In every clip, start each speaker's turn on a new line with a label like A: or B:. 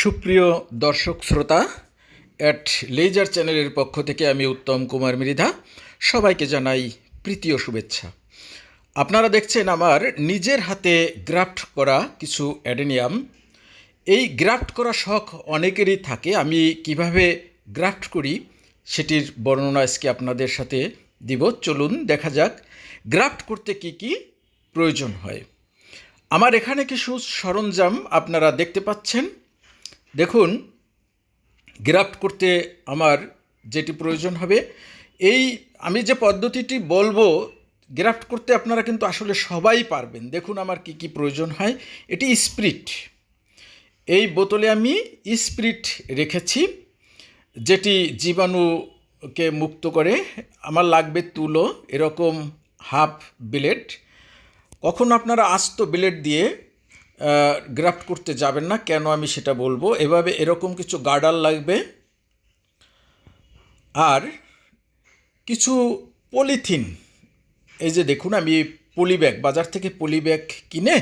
A: সুপ্রিয় দর্শক শ্রোতা অ্যাট লেজার চ্যানেলের পক্ষ থেকে আমি উত্তম কুমার মৃধা সবাইকে জানাই প্রীতীয় শুভেচ্ছা। আপনারা দেখছেন আমার নিজের হাতে গ্রাফট করা কিছু অ্যাডেনিয়াম। এই গ্রাফট করা শখ অনেকেরই থাকে। আমি কীভাবে গ্রাফট করি সেটির বর্ণনা আজকে আপনাদের সাথে দিব। চলুন দেখা যাক গ্রাফট করতে কি কি প্রয়োজন হয়। আমার এখানে কিছু সরঞ্জাম আপনারা দেখতে পাচ্ছেন। দেখুন, গ্রাফট করতে আমার যেটি প্রয়োজন হবে, এই আমি যে পদ্ধতিটি বলব, গ্রাফট করতে আপনারা কিন্তু আসলে সবাই পারবেন। দেখুন আমার কি কি প্রয়োজন হয়। এটি স্প্রিট। এই বোতলে আমি স্প্রিট রেখেছি, যেটি জীবাণুকে মুক্ত করে। আমার লাগবে তুলো, এরকম হাফ ব্লেড। কখনো আপনারা আস্ত ব্লেড দিয়ে গ্রাফট করতে যাবেন না, কেন আমি সেটা বলব? এভাবে এরকম কিছু গার্ডার লাগবে। আর কিছু পলিথিন। এই যে দেখুন, আমি পলি ব্যাগ বাজার থেকে পলি ব্যাগ কিনে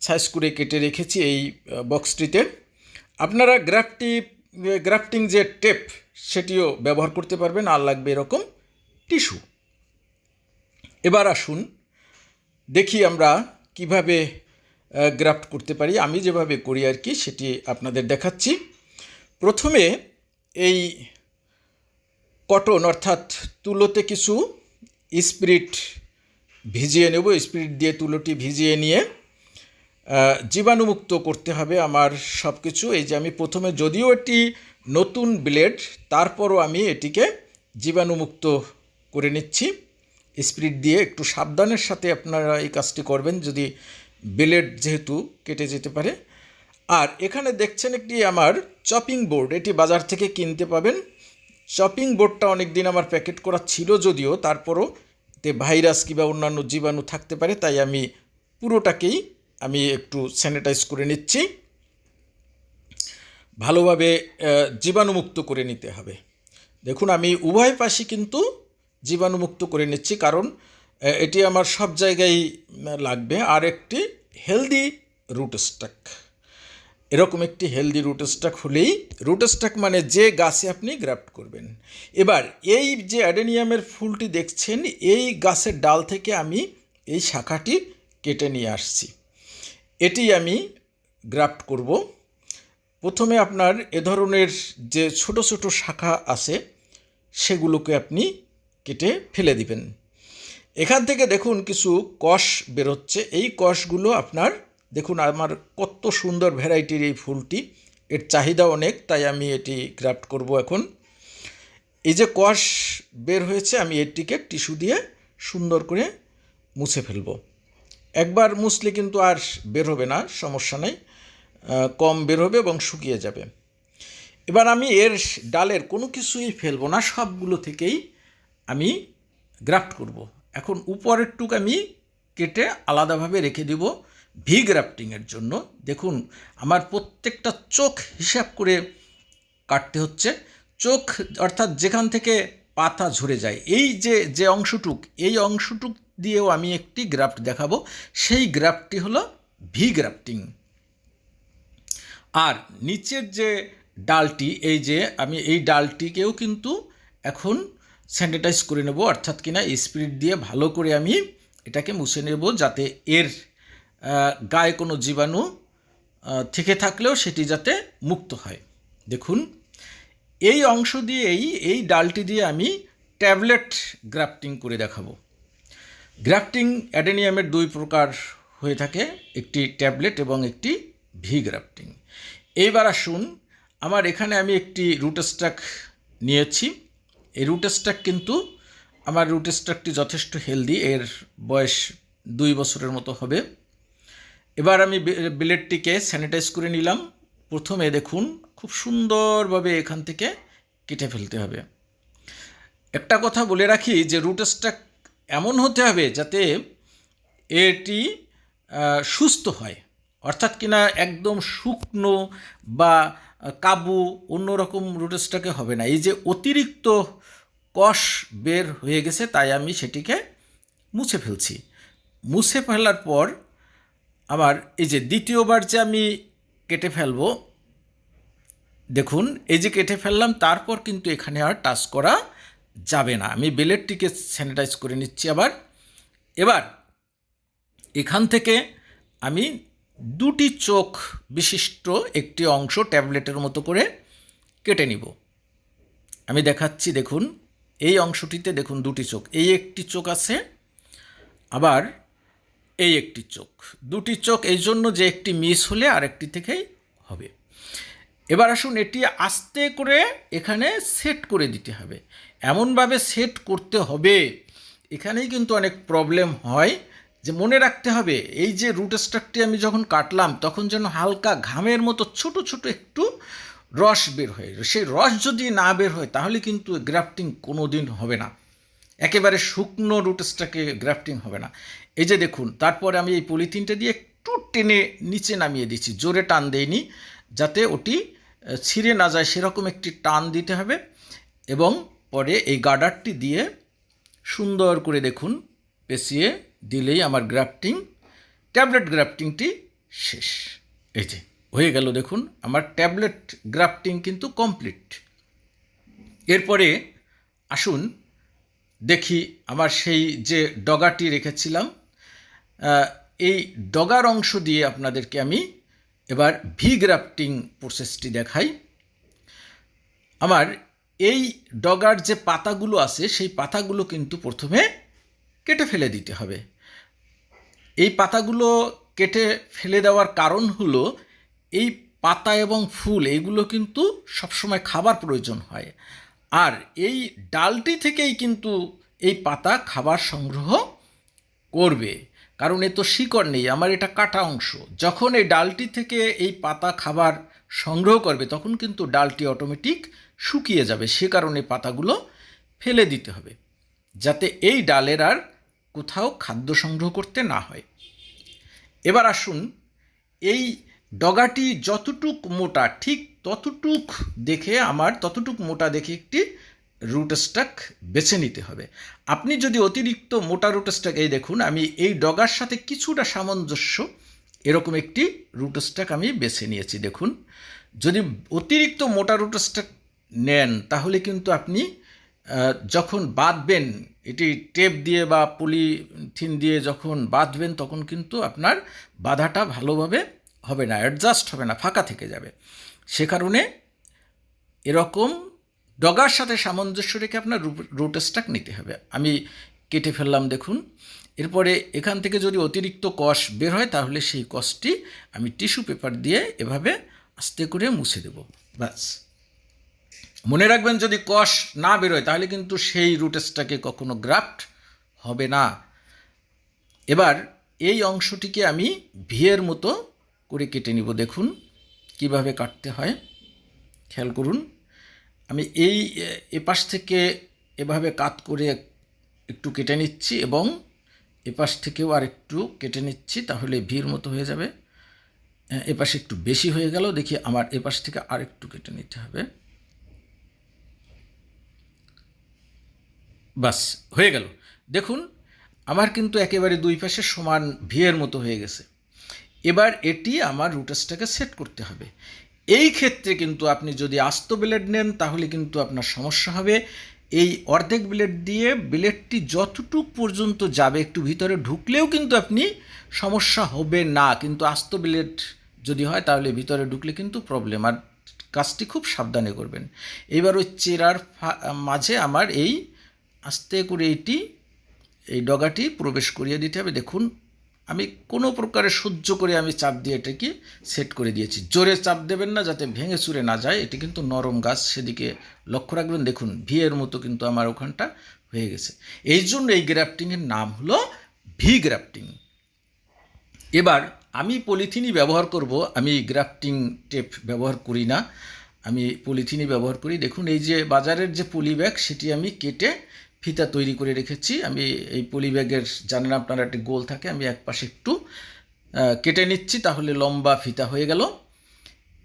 A: সাইজ করে কেটে রেখেছি এই বক্সটিতে। আপনারা গ্রাফটি, গ্রাফটিং যে টেপ, সেটিও ব্যবহার করতে পারবেন, আর লাগবে এরকম টিস্যু। এবার আসুন, দেখি আমরা কীভাবে গ্রাফট করতে পারি। আমি যেভাবে করি আর কি, সেটি আপনাদের দেখাচ্ছি। প্রথমে এই কটন অর্থাৎ তুলোতে কিছু স্পিরিট ভিজিয়ে নেব। স্পিরিট দিয়ে তুলোটি ভিজিয়ে নিয়ে জীবাণুমুক্ত করতে হবে আমার সব কিছু এই যে আমি প্রথমে যদিও এটি নতুন ব্লেড তারপরও আমি এটিকে জীবাণুমুক্ত করে নিচ্ছি। স্পিরিট দিয়ে একটু সাবধানের সাথে আপনারা এই কাজটি করবেন। যদি ব্লেড যেহেতু কেটে যেতে পারে। আর এখানে দেখছেন একটি আমার চপিং বোর্ড এটি বাজার থেকে কিনতে পাবেন। চপিং বোর্ডটা অনেক দিন আমার প্যাকেট করা ছিল যদিও, তারপরও তে ভাইরাস কিংবা অন্যান্য জীবাণু থাকতে পারে, তাই আমি পুরোটাকেই আমি একটু স্যানিটাইজ করে নিচ্ছি। ভালোভাবে জীবাণুমুক্ত করে নিতে হবে। দেখুন, আমি উভয় পাশে কিন্তু জীবাণুমুক্ত করে নিচ্ছি, কারণ এটি আমার সব জায়গায় লাগবে। আর একটি হেলদি রুট স্টাক এরকম একটি হেলদি রুট স্টাক হলেই রুট স্টাক মানে যে গাছে আপনি গ্রাফট করবেন। এবার এই যে অ্যাডেনিয়ামের ফুলটি দেখছেন, এই গাছের ডাল থেকে আমি এই শাখাটি কেটে নিয়ে আসছি। এটি আমি গ্রাফট করব। প্রথমে আপনার এ ধরনের যে ছোট ছোট শাখা আছে, সেগুলোকে আপনি কেটে ফেলে দিবেন। এখান থেকে দেখুন কিছু কষ বেরোচ্ছে। এই কষগুলো আপনার, দেখুন আমার কত সুন্দর ভ্যারাইটির এই ফুলটি। এর চাহিদা অনেক, তাই আমি এটি গ্রাফট করব এখন। এই যে কষ বের হয়েছে, আমি এটিকে টিস্যু দিয়ে সুন্দর করে মুছে ফেলব। একবার মুছলে কিন্তু আর বের হবে না, সমস্যা নেই। কম বের হবে এবং শুকিয়ে যাবে। এবার আমি এর ডালের কোনো কিছুই ফেলব না, সবগুলো থেকেই আমি গ্রাফট করব। এখন উপরের টুক আমি কেটে আলাদাভাবে রেখে দিব ভি গ্রাফটিংয়ের জন্য। দেখুন, আমার প্রত্যেকটা চোখ হিসাব করে কাটতে হচ্ছে। চোখ, অর্থাৎ যেখান থেকে পাতা ঝরে যায়, এই যে যে অংশটুক, এই অংশটুক দিয়েও আমি একটি গ্রাফট দেখাবো। সেই গ্রাফটি হলো ভি গ্রাফটিং। আর নিচের যে ডালটি, এই যে, আমি এই ডালটিকেও কিন্তু এখন স্যানিটাইজ করে নেব, অর্থাৎ কিনা স্পিরিট দিয়ে ভালো করে আমি এটাকে মুছে নেব যাতে এর গায়ে কোনো জীবাণু থেকে থাকলেও সেটি যাতে মুক্ত হয়। দেখুন, এই অংশ দিয়েই এই ডালটি দিয়ে আমি ট্যাবলেট গ্রাফটিং করে দেখাবো। গ্রাফটিং অ্যাডেনিয়ামের দুই প্রকার হয়ে থাকে, একটি ট্যাবলেট এবং একটি ভি গ্রাফটিং। এইবার আসুন, আমার এখানে আমি একটি রুট নিয়েছি। এই রুট স্ট্রাক কিন্তু আমার রুট স্ট্রাকটি যথেষ্ট হেলদি এর বয়স দুই বছরের মতো হবে। এবার আমি ব্লেডটিকে স্যানিটাইজ করে নিলাম। প্রথমে দেখুন, খুব সুন্দরভাবে এখান থেকে কেটে ফেলতে হবে। একটা কথা বলে রাখি যে রুট স্ট্রাক এমন হতে হবে যাতে এটি সুস্থ হয়। অর্থাৎ কিনা একদম শুকনো বা কাবু অন্যরকম রুটেসটাকে হবে না। এই যে অতিরিক্ত কষ বের হয়ে গেছে, তাই আমি সেটিকে মুছে ফেলছি। মুছে ফেলার পর আমার এই যে দ্বিতীয়বার যে আমি কেটে ফেলব, দেখুন, এই যে কেটে ফেললাম, তারপর কিন্তু এখানে আর টাচ করা যাবে না। আমি বেলেটটিকে স্যানিটাইজ করে নিচ্ছি আবার। এবার এখান থেকে আমি দুটি চোখ বিশিষ্ট একটি অংশ ট্যাবলেটের মতো করে কেটে নিব। আমি দেখাচ্ছি, দেখুন, এই অংশটিতে দেখুন দুটি চোখ। এই একটি চোখ আছে, আবার এই একটি চোখ। দুটি চোখ, এই জন্য যে একটি মিস হলে আরেকটি থেকেই হবে। এবার আসুন, এটি আস্তে করে এখানে সেট করে দিতে হবে। এমনভাবে সেট করতে হবে। এখানেই কিন্তু অনেক প্রবলেম হয়। যে মনে রাখতে হবে, এই যে রুট স্ট্রাকটি আমি যখন কাটলাম, তখন যেন হালকা ঘামের মতো ছোট ছোট একটু রস বের হয়। সেই রস যদি না বের হয়, তাহলে কিন্তু গ্রাফটিং কোনো দিন হবে না। একেবারে শুকনো রুট স্ট্রাকে গ্রাফটিং হবে না। এই যে দেখুন, তারপরে আমি এই পলিথিনটা দিয়ে একটু টেনে নিচে নামিয়ে দিচ্ছি। জোরে টান দেয়নি যাতে ওটি ছিঁড়ে না যায়, সেরকম একটি টান দিতে হবে। এবং পরে এই গার্ডারটি দিয়ে সুন্দর করে দেখুন, পেঁচিয়ে দিলেই আমার গ্রাফটিং, ট্যাবলেট গ্রাফটিংটি শেষ। এই যে, হয়ে গেল দেখুন, আমার ট্যাবলেট গ্রাফটিং কিন্তু কমপ্লিট। এরপরে আসুন দেখি আমার সেই যে ডগাটি রেখেছিলাম এই ডগার অংশ দিয়ে আপনাদেরকে আমি এবার ভি গ্রাফটিং প্রসেসটি দেখাই। আমার এই ডগার যে পাতাগুলো আছে, সেই পাতাগুলো কিন্তু প্রথমে কেটে ফেলে দিতে হবে। এই পাতাগুলো কেটে ফেলে দেওয়ার কারণ হলো, এই পাতা এবং ফুল, এইগুলো কিন্তু সবসময় খাবার প্রয়োজন হয়। আর এই ডালটি থেকেই কিন্তু এই পাতা খাবার সংগ্রহ করবে। কারণ এ তো শিকড় নেই, আমার এটা কাটা অংশ। যখন এই ডালটি থেকে এই পাতা খাবার সংগ্রহ করবে, তখন কিন্তু ডালটি অটোমেটিক শুকিয়ে যাবে। সে কারণে পাতাগুলো ফেলে দিতে হবে। যাতে এই ডালের আর কোথাও খাদ্য সংগ্রহ করতে না হয়। এবার আসুন, এই ডগাটি যতটুক মোটা, ঠিক ততটুক দেখে, আমার ততটুক মোটা দেখে একটি রুট স্টাক বেছে নিতে হবে। আপনি যদি অতিরিক্ত মোটা রুট স্টাক এই দেখুন, আমি এই ডগার সাথে কিছুটা সামঞ্জস্য, এরকম একটি রুট স্টাক আমি বেছে নিয়েছি, দেখুন। যদি অতিরিক্ত মোটা রুট স্টাক নেন, তাহলে কিন্তু আপনি যখন বাঁধবেন, এটি টেপ দিয়ে বা পলিথিন দিয়ে যখন বাঁধবেন, তখন কিন্তু আপনার বাধাটা ভালোভাবে হবে না অ্যাডজাস্ট হবে না, ফাঁকা থেকে যাবে। সে কারণে এরকম ডগার সাথে সামঞ্জস্য রেখে আপনার রুট নিতে হবে। আমি কেটে ফেললাম, দেখুন। এরপরে এখান থেকে যদি অতিরিক্ত কষ বের হয়, তাহলে সেই কষটি আমি টিস্যু পেপার দিয়ে এভাবে আস্তে করে মুছে দেব। ব্যাস। মনে রাখবেন যদি কষ না বেরোয়, তাহলে কিন্তু সেই রুটেসটাকে কখনো গ্রাফট হবে না। এবার এই অংশটিকে আমি ভিয়ের মতো করে কেটে নিব। দেখুন কীভাবে কাটতে হয়। খেয়াল করুন, আমি এই এপাশ থেকে এভাবে কাত করে একটু কেটে নিচ্ছি এবং এপাশ থেকেও আর একটু কেটে নিচ্ছি, তাহলে ভির মতো হয়ে যাবে। এপাশে একটু বেশি হয়ে গেল, দেখি আমার এপাশ থেকে আর একটু কেটে নিতে হবে। বাস, হয়ে গেল। দেখুন, আমার কিন্তু একেবারে দুই পাশে সমান ভিয়ের মতো হয়ে গেছে। এবার এটি আমার রুটাসটাকে সেট করতে হবে। এই ক্ষেত্রে কিন্তু আপনি যদি আস্ত ব্লেড নেন, তাহলে কিন্তু আপনার সমস্যা হবে। এই অর্ধেক ব্লেড দিয়ে ব্লেডটি যতটুক পর্যন্ত যাবে, একটু ভিতরে ঢুকলেও কিন্তু আপনি সমস্যা হবে না। কিন্তু আস্ত ব্লেড যদি হয়, তাহলে ভিতরে ঢুকলে কিন্তু প্রবলেম আর কাজটি খুব সাবধানে করবেন। এবার ওই চেরার মাঝে আমার এই আস্তে করে এটি, এই ডগাটি প্রবেশ করিয়ে দিতে হবে। দেখুন, আমি কোনো প্রকারে সহ্য করে আমি চাপ দিয়ে এটাকে সেট করে দিয়েছি। জোরে চাপ দেবেন না, যাতে ভেঙে চুরে না যায়। এটি কিন্তু নরম গাছ, সেদিকে লক্ষ্য রাখবেন। দেখুন ভিয়ের মতো কিন্তু আমার ওখানটা হয়ে গেছে। এই জন্য এই গ্রাফটিংয়ের নাম হলো ভি গ্রাফটিং। এবার আমি পলিথিনই ব্যবহার করব। আমি গ্রাফটিং টেপ ব্যবহার করি না। আমি পলিথিনই ব্যবহার করি। দেখুন, এই যে বাজারের যে পলি ব্যাগ, সেটি আমি কেটে ফিতা তৈরি করে রেখেছি। আমি এই পলি ব্যাগের জানেন আপনারা একটি গোল থাকে, আমি এক পাশে একটু কেটে নিচ্ছি তাহলে লম্বা ফিতা হয়ে গেল।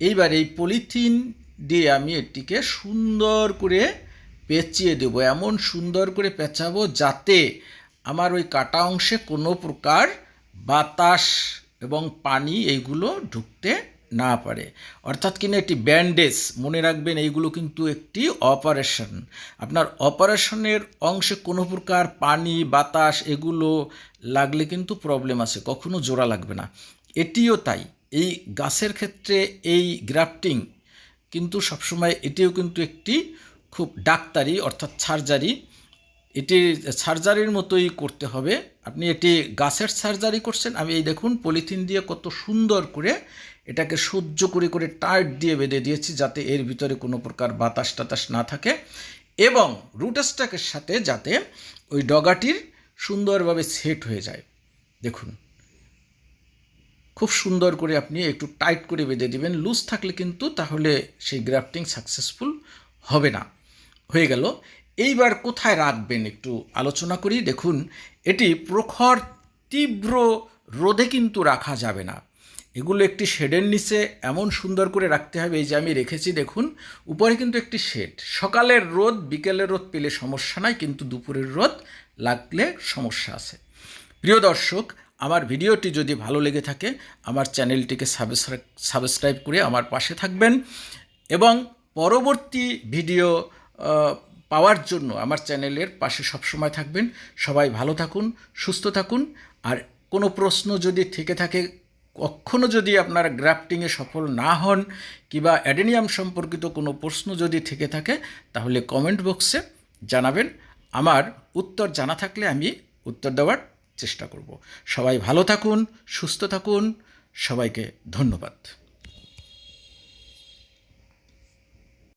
A: এইবার এই পলিথিন দিয়ে আমি এটিকে সুন্দর করে পেঁচিয়ে দেবো, এমন সুন্দর করে পেঁচাবো যাতে আমার ওই কাটা অংশে কোনো প্রকার বাতাস এবং পানি এইগুলো ঢুকতে না পারে। অর্থাৎ কিনা একটি ব্যান্ডেজ, মনে রাখবেন এইগুলো কিন্তু একটি অপারেশন। আপনার অপারেশনের অংশে কোনো প্রকার পানি, বাতাস এগুলো লাগলে কিন্তু প্রবলেম আছে, কখনো জোড়া লাগবে না। এটিও তাই, এই গাছের ক্ষেত্রে এই গ্রাফটিং কিন্তু সবসময় এটিও কিন্তু একটি খুব ডাক্তারি, অর্থাৎ সার্জারি এটি সার্জারির মতোই করতে হবে। আপনি এটি গাছের সার্জারি করছেন, আমি এই দেখুন পলিথিন দিয়ে কত সুন্দর করে এটাকে সহ্য করে করে টাইট দিয়ে বেঁধে দিয়েছি যাতে এর ভিতরে কোনো প্রকার বাতাস টাতাস না থাকে এবং রুটাস্টাকের সাথে যাতে ওই ডগাটির সুন্দরভাবে সেট হয়ে যায়। দেখুন, খুব সুন্দর করে আপনি একটু টাইট করে বেঁধে দিবেন, লুজ থাকলে কিন্তু তাহলে সেই গ্রাফটিং সাকসেসফুল হবে না। হয়ে গেল। এইবার কোথায় রাখবেন একটু আলোচনা করি? দেখুন, এটি প্রখর, তীব্র রোদে কিন্তু রাখা যাবে না। এগুলো একটি শেডের নিচে এমন সুন্দর করে রাখতে হবে, এই যে আমি রেখেছি, দেখুন, উপরে কিন্তু একটি শেড। সকালের রোদ, বিকেলের রোদ পেলে সমস্যা নাই, কিন্তু দুপুরের রোদ লাগলে সমস্যা আছে। প্রিয় দর্শক, আমার ভিডিওটি যদি ভালো লেগে থাকে, আমার চ্যানেলটিকে সাবস্ক্রাইব সাবস্ক্রাইব করে আমার পাশে থাকবেন এবং পরবর্তী ভিডিও পাওয়ার জন্য আমার চ্যানেলের পাশে সবসময় থাকবেন। সবাই ভালো থাকুন, সুস্থ থাকুন। আর কোনো প্রশ্ন যদি থেকে থাকে, কখনো যদি আপনার গ্রাফটিংয়ে সফল না হন কিংবা অ্যাডেনিয়াম সম্পর্কিত কোনো প্রশ্ন যদি থেকে থাকে, তাহলে কমেন্ট বক্সে জানাবেন। আমার উত্তর জানা থাকলে আমি উত্তর দেওয়ার চেষ্টা করব। সবাই ভালো থাকুন, সুস্থ থাকুন। সবাইকে ধন্যবাদ।